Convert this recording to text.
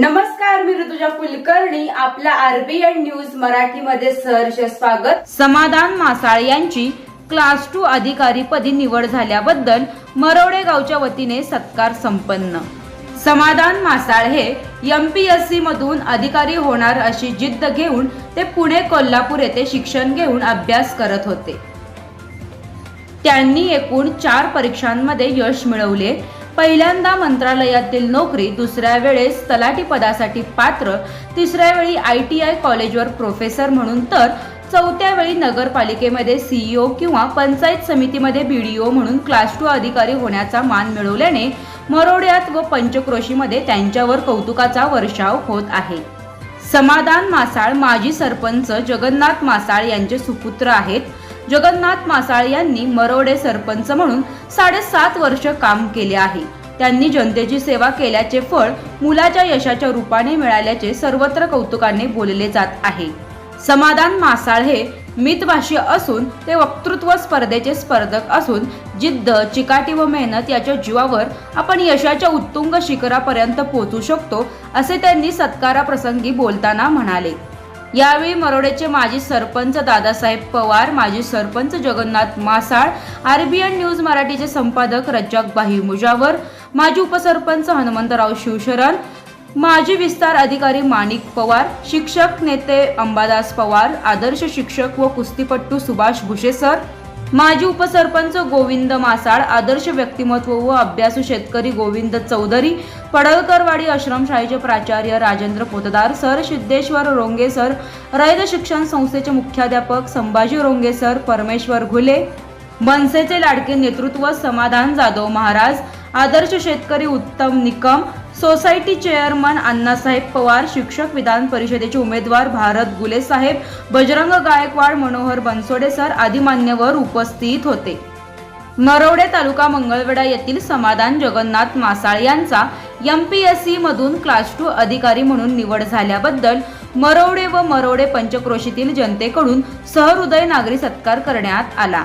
नमस्कार मी ऋतुजा कुलकर्णी. आपल्या RBN news मराठीमध्ये सहर्ष स्वागत. समाधान मासाळ यांची क्लास टू अधिकारी पदी निवड झाल्याबद्दल मरवडे गावच्या वतीने सत्कार संपन्न. समाधान मासाळ हे एमपीएससी मधून अधिकारी होणार अशी जिद्द घेऊन ते पुणे कोल्हापूर येथे शिक्षण घेऊन अभ्यास करत होते. त्यांनी एकूण चार परीक्षांमध्ये यश मिळवले. पहिल्यांदा मंत्रालयातील नोकरी दुसऱ्या वेळेस तलाठी पदासाठी पात्र तिसऱ्या वेळी आय टी आय कॉलेजवर प्रोफेसर म्हणून तर चौथ्या वेळी नगरपालिकेमध्ये सीईओ किंवा पंचायत समितीमध्ये बीडीओ म्हणून क्लास टू अधिकारी होण्याचा मान मिळवल्याने मरोड्यात व पंचक्रोशीमध्ये त्यांच्यावर कौतुकाचा वर्षाव होत आहे. समाधान मासाळ माजी सरपंच जगन्नाथ मासाळ यांचे सुपुत्र आहेत. जगन्नाथ मासाळ यांनी मरोडे सरपंच म्हणून साडेसात वर्ष काम केले आहे. त्यांनी जनतेची सेवा केल्याचे फळ मुलाच्या यशाच्या रूपाने मिळाल्याचे सर्वत्र कौतुकाने बोलले जात आहे. समाधान मासाळ हे मितभाषी असून ते वक्तृत्व स्पर्धेचे स्पर्धक असून जिद्द चिकाटी व मेहनत याच्या जीवावर आपण यशाच्या उत्तुंग शिखरापर्यंत पोहोचू शकतो असे त्यांनी सत्काराप्रसंगी बोलताना म्हणाले. यावेळी मरोडेचे माजी सरपंच दादासाहेब पवार माजी सरपंच जगन्नाथ मासाळ आरबीएन न्यूज मराठीचे संपादक रज्जाक बाही मुजावर माजी उपसरपंच हनुमंतराव शिवशरण माजी विस्तार अधिकारी माणिक पवार शिक्षक नेते अंबादास पवार आदर्श शिक्षक व कुस्तीपट्टू सुभाष भुशेसर माजी उपसरपंच गोविंद मासाळ आदर्श व्यक्तिमत्व व अभ्यासू शेतकरी गोविंद चौधरी पडळकरवाडी आश्रमशाळेचे प्राचार्य राजेंद्र पोतदार सर सिद्धेश्वर रोंगे सर रयत शिक्षण संस्थेचे मुख्याध्यापक संभाजी रोंगे सर परमेश्वर घुले मनसेचे लाडके नेतृत्व समाधान जाधव महाराज आदर्श शेतकरी उत्तम निकम सोसायटी चेअरमन अण्णासाहेब पवार शिक्षक विधान परिषदेचे उमेदवार भारत गुले साहेब बजरंग गायकवाड मनोहर बनसोडे सर आदी मान्यवर उपस्थित होते. मरवडे तालुका मंगळवेढा येथील समाधान जगन्नाथ मासाळ यांचा यम पी एस मधून क्लास टू अधिकारी म्हणून निवड झाल्याबद्दल मरवडे व मरवडे पंचक्रोशीतील जनतेकडून सहृदय नागरी सत्कार करण्यात आला.